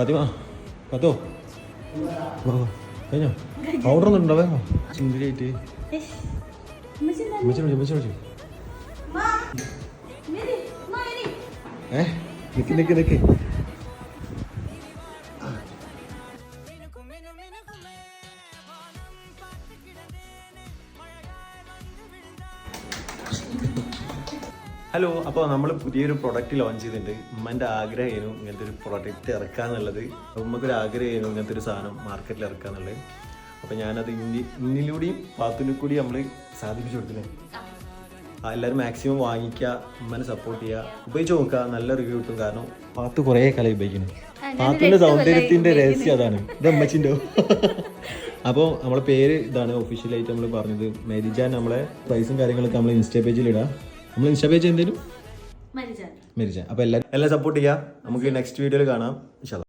ഫാത്തിമ പത്തോ. കഴിഞ്ഞോ? പൗഡർ ഒന്നും ഉണ്ടോ ഉമ്മച്ചി വിളിച്ചു ഏ? നിക്ക് നിക്ക് നിക്ക്. ഹലോ അപ്പോൾ നമ്മൾ പുതിയൊരു പ്രൊഡക്റ്റ് ലോഞ്ച് ചെയ്തിട്ടുണ്ട്. ഉമ്മന്റെ ആഗ്രഹമായിരുന്നു ഇങ്ങനത്തെ ഒരു പ്രൊഡക്റ്റ് ഇറക്കാന്നുള്ളത്. ഉമ്മക്കൊരു ആഗ്രഹമായിരുന്നു ഇങ്ങനത്തെ ഒരു സാധനം മാർക്കറ്റിൽ ഇറക്കാന്നുള്ളത്. അപ്പോൾ ഞാനത് ഇന്നി ഇന്നിലൂടെയും പാത്തിനും കൂടി നമ്മൾ സാധിപ്പിച്ചു കൊടുത്തില്ലേ? ആ, എല്ലാവരും മാക്സിമം വാങ്ങിക്കുക ഉമ്മനെ സപ്പോർട്ട് ചെയ്യുക ഉപയോഗിച്ച് നോക്കുക നല്ല റിവ്യൂ കിട്ടും. കാരണം പാത്ത് കുറേ കല ഉപയോഗിക്കുന്നു. പാത്തിന്റെ സൗന്ദര്യത്തിന്റെ രഹസ്യം അതാണ്. ഇത് അമ്മച്ചിന്റെ അപ്പോൾ നമ്മളെ പേര് ഇതാണ് ഒഫീഷ്യലായിട്ട് നമ്മൾ പറഞ്ഞത്. മെരിജാൻ നമ്മളെ പ്രൈസും കാര്യങ്ങളൊക്കെ നമ്മൾ ഇൻസ്റ്റാ പേജിൽ ഇടാം. നമ്മൾ ഇൻസ്റ്റാ പേജ് എന്തേലും? മരിച്ചാൽ അപ്പൊ അപ്പോൾ എല്ലാവരും എല്ലാം സപ്പോർട്ട് ചെയ്യാം. നമുക്ക് നെക്സ്റ്റ് വീഡിയോയിൽ കാണാം. ഇൻഷാല്ലാ